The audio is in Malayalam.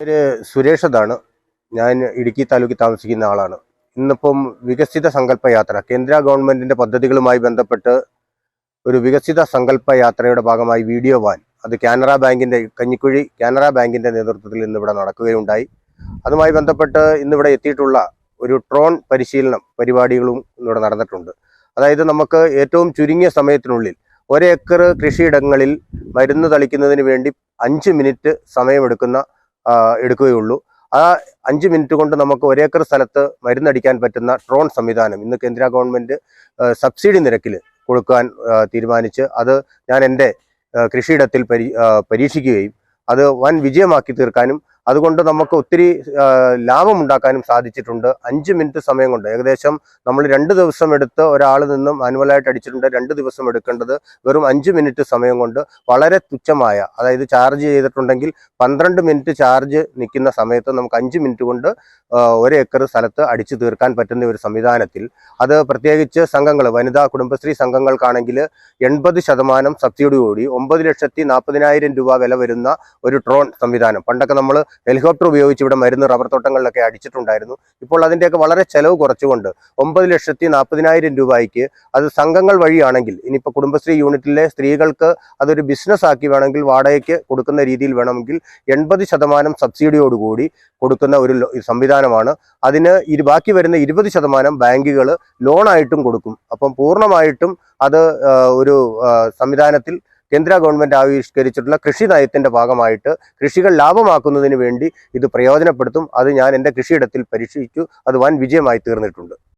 പേര് സുരേഷ് എന്നാണ്. ഞാൻ ഇടുക്കി താലൂക്കിൽ താമസിക്കുന്ന ആളാണ്. ഇന്നിപ്പം വികസിത സങ്കല്പ യാത്ര കേന്ദ്ര ഗവൺമെന്റിന്റെ പദ്ധതികളുമായി ബന്ധപ്പെട്ട് ഒരു വികസിത സങ്കല്പ യാത്രയുടെ ഭാഗമായി വീഡിയോ വാൻ. അത് കാനറ ബാങ്കിന്റെ കഞ്ഞിക്കുഴി കാനറ ബാങ്കിന്റെ നേതൃത്വത്തിൽ ഇന്നിവിടെ നടക്കുകയുണ്ടായി. അതുമായി ബന്ധപ്പെട്ട് ഇന്നിവിടെ എത്തിയിട്ടുള്ള ഒരു ട്രോൺ പരിശീലനം പരിപാടികളും ഇന്നിവിടെ നടന്നിട്ടുണ്ട്. അതായത് നമുക്ക് ഏറ്റവും ചുരുങ്ങിയ സമയത്തിനുള്ളിൽ ഒരേക്കർ കൃഷിയിടങ്ങളിൽ മരുന്ന് തളിക്കുന്നതിന് വേണ്ടി അഞ്ച് മിനിറ്റ് സമയമെടുക്കുന്ന എടുക്കുകയുള്ളൂ. ആ അഞ്ച് മിനിറ്റ് കൊണ്ട് നമുക്ക് ഒരേക്കർ സ്ഥലത്ത് മരുന്നടിക്കാൻ പറ്റുന്ന ഡ്രോൺ സംവിധാനം ഇന്ന് കേന്ദ്ര ഗവൺമെന്റ് സബ്സിഡി നിരക്കിൽ കൊടുക്കാൻ തീരുമാനിച്ച് അത് ഞാൻ എന്റെ കൃഷിയിടത്തിൽ പരി പരീക്ഷിക്കുകയും അത് വൻ വിജയമാക്കി തീർക്കാനും അതുകൊണ്ട് നമുക്ക് ഒത്തിരി ലാഭം ഉണ്ടാക്കാനും സാധിച്ചിട്ടുണ്ട്. അഞ്ച് മിനിറ്റ് സമയം കൊണ്ട്. ഏകദേശം നമ്മൾ രണ്ട് ദിവസം എടുത്ത് ഒരാൾ നിന്ന് മാനുവലായിട്ട് അടിച്ചിട്ടുണ്ട്. രണ്ട് ദിവസം എടുക്കേണ്ടത് വെറും അഞ്ച് മിനിറ്റ് സമയം കൊണ്ട്. വളരെ തുച്ഛമായ അതായത് ചാർജ് ചെയ്തിട്ടുണ്ടെങ്കിൽ പന്ത്രണ്ട് മിനിറ്റ് ചാർജ് നിൽക്കുന്ന സമയത്ത് നമുക്ക് അഞ്ച് മിനിറ്റ് കൊണ്ട് ഒരു ഏക്കർ സ്ഥലത്ത് അടിച്ചു തീർക്കാൻ പറ്റുന്ന ഒരു സംവിധാനത്തിൽ. അത് പ്രത്യേകിച്ച് സംഘങ്ങൾ വനിതാ കുടുംബശ്രീ സംഘങ്ങൾക്കാണെങ്കിൽ എൺപത് ശതമാനം സബ്സിഡി കൂടി ഒമ്പത് ലക്ഷത്തി നാൽപ്പതിനായിരം രൂപ വില വരുന്ന ഒരു ഡ്രോൺ സംവിധാനം. പണ്ടൊക്കെ നമ്മൾ ഹെലികോപ്റ്റർ ഉപയോഗിച്ച് ഇവിടെ മരുന്ന് റബ്ബർ തോട്ടങ്ങളിലൊക്കെ അടിച്ചിട്ടുണ്ടായിരുന്നു. ഇപ്പോൾ അതിന്റെയൊക്കെ വളരെ ചെലവ് കുറച്ചുകൊണ്ട് ഒമ്പത് ലക്ഷത്തി നാൽപ്പതിനായിരം രൂപയ്ക്ക് അത് സംഘങ്ങൾ വഴിയാണെങ്കിൽ ഇനിയിപ്പോൾ കുടുംബശ്രീ യൂണിറ്റിലെ സ്ത്രീകൾക്ക് അതൊരു ബിസിനസ് ആക്കി വേണമെങ്കിൽ വാടകയ്ക്ക് കൊടുക്കുന്ന രീതിയിൽ വേണമെങ്കിൽ എൺപത് ശതമാനം സബ്സിഡിയോടുകൂടി കൊടുക്കുന്ന ഒരു സംവിധാനമാണ്. അതിന് ഇരു ബാക്കി വരുന്ന ഇരുപത് ശതമാനം ബാങ്കുകൾ ലോണായിട്ടും കൊടുക്കും. അപ്പം പൂർണമായിട്ടും അത് ഒരു സംവിധാനത്തിൽ കേന്ദ്ര ഗവൺമെന്റ് ആവിഷ്കരിച്ചിട്ടുള്ള കൃഷി നയത്തിന്റെ ഭാഗമായിട്ട് കൃഷികൾ ലാഭമാക്കുന്നതിന് വേണ്ടി ഇത് പ്രയോജനപ്പെടുത്തും. അത് ഞാൻ എന്റെ കൃഷിയിടത്തിൽ പരീക്ഷിച്ചു. അത് വൻ വിജയമായി തീർന്നിട്ടുണ്ട്.